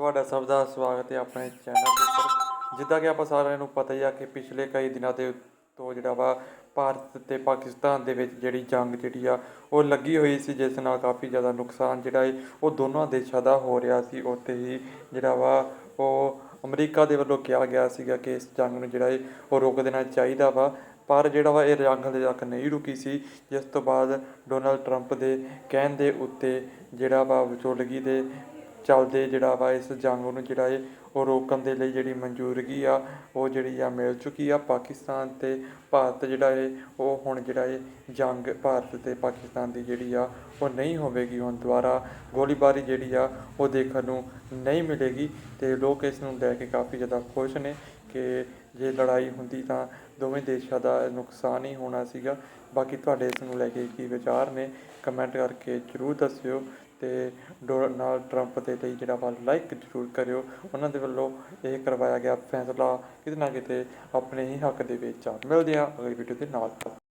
ਤੁਹਾਡਾ ਸਭ ਦਾ ਸਵਾਗਤ ਹੈ ਆਪਣੇ ਚੈਨਲ ਦੇ ਉੱਪਰ। ਜਿੱਦਾਂ ਕਿ ਆਪਾਂ ਸਾਰਿਆਂ ਨੂੰ ਪਤਾ ਹੀ ਆ ਕਿ ਪਿਛਲੇ ਕਈ ਦਿਨਾਂ ਦੇ ਤੋਂ ਜਿਹੜਾ ਵਾ ਭਾਰਤ ਤੇ ਪਾਕਿਸਤਾਨ ਦੇ ਵਿੱਚ ਜਿਹੜੀ ਜੰਗ ਜਿਹੜੀ ਆ, ਉਹ ਲੱਗੀ ਹੋਈ ਸੀ, ਜਿਸ ਨਾਲ ਕਾਫੀ ਜ਼ਿਆਦਾ ਨੁਕਸਾਨ ਜਿਹੜਾ ਹੈ ਉਹ ਦੋਨਾਂ ਦੇਸ਼ਾਂ ਦਾ ਹੋ ਰਿਹਾ ਸੀ। ਉੱਥੇ ਹੀ ਜਿਹੜਾ ਵਾ, ਉਹ ਅਮਰੀਕਾ ਦੇ ਵੱਲੋਂ ਕਿਹਾ ਗਿਆ ਸੀਗਾ ਕਿ ਇਸ ਜੰਗ ਨੂੰ ਜਿਹੜਾ ਹੈ ਉਹ ਰੋਕ ਦੇਣਾ ਚਾਹੀਦਾ ਵਾ। ਪਰ ਜਿਹੜਾ ਵਾ, ਇਹ ਜੰਗ ਹਲੇ ਤੱਕ ਨਹੀਂ ਰੁਕੀ ਸੀ। ਜਿਸ ਤੋਂ ਬਾਅਦ ਡੋਨਲਡ ਟਰੰਪ ਦੇ ਕਹਿਣ ਦੇ ਉੱਤੇ ਜਿਹੜਾ ਵਾ ਵਿਚੋਲਗੀ ਦੇ ਚੱਲਦੇ ਜਿਹੜਾ ਵਾ ਇਸ ਜੰਗ ਨੂੰ ਜਿਹੜਾ ਏ ਉਹ ਰੋਕਣ ਦੇ ਲਈ ਜਿਹੜੀ ਮਨਜ਼ੂਰਗੀ ਆ, ਉਹ ਜਿਹੜੀ ਆ ਮਿਲ ਚੁੱਕੀ ਆ ਪਾਕਿਸਤਾਨ ਤੇ। ਭਾਰਤ ਜਿਹੜਾ ਏ ਉਹ ਹੁਣ ਜਿਹੜਾ ਏ ਜੰਗ ਭਾਰਤ ਤੇ ਪਾਕਿਸਤਾਨ ਦੀ ਜਿਹੜੀ ਆ, ਉਹ ਨਹੀਂ ਹੋਵੇਗੀ ਹੁਣ ਦੁਬਾਰਾ। ਗੋਲੀਬਾਰੀ ਜਿਹੜੀ ਆ, ਉਹ ਦੇਖਣ ਨੂੰ ਨਹੀਂ ਮਿਲੇਗੀ ਤੇ ਲੋਕ ਇਸ ਨੂੰ ਲੈ ਕੇ ਕਾਫੀ ਜ਼ਿਆਦਾ ਖੁਸ਼ ਨੇ। ਕਿ ਜੇ ਲੜਾਈ ਹੁੰਦੀ ਤਾਂ ਦੋਵੇਂ ਦੇਸ਼ਾਂ ਦਾ ਨੁਕਸਾਨ ਹੀ ਹੋਣਾ ਸੀਗਾ। ਬਾਕੀ ਤੁਹਾਡੇ ਇਸ ਨੂੰ ਲੈ ਕੇ ਕੀ ਵਿਚਾਰ ਨੇ ਕਮੈਂਟ ਕਰਕੇ ਜਰੂਰ ਦੱਸਿਓ ਅਤੇ ਡੋਨਾਲਡ ਟਰੰਪ ਦੇ ਲਈ ਜਿਹੜਾ ਵਾ ਲਾਈਕ ਜ਼ਰੂਰ ਕਰਿਓ। ਉਹਨਾਂ ਦੇ ਵੱਲੋਂ ਇਹ ਕਰਵਾਇਆ ਗਿਆ ਫੈਸਲਾ ਕਿਤੇ ਨਾ ਕਿਤੇ ਆਪਣੇ ਹੀ ਹੱਕ ਦੇ ਵਿੱਚ ਆ। ਮਿਲਦੇ ਆ ਅਗਲੀ ਵੀਡੀਓ ਦੇ ਨਾਲ।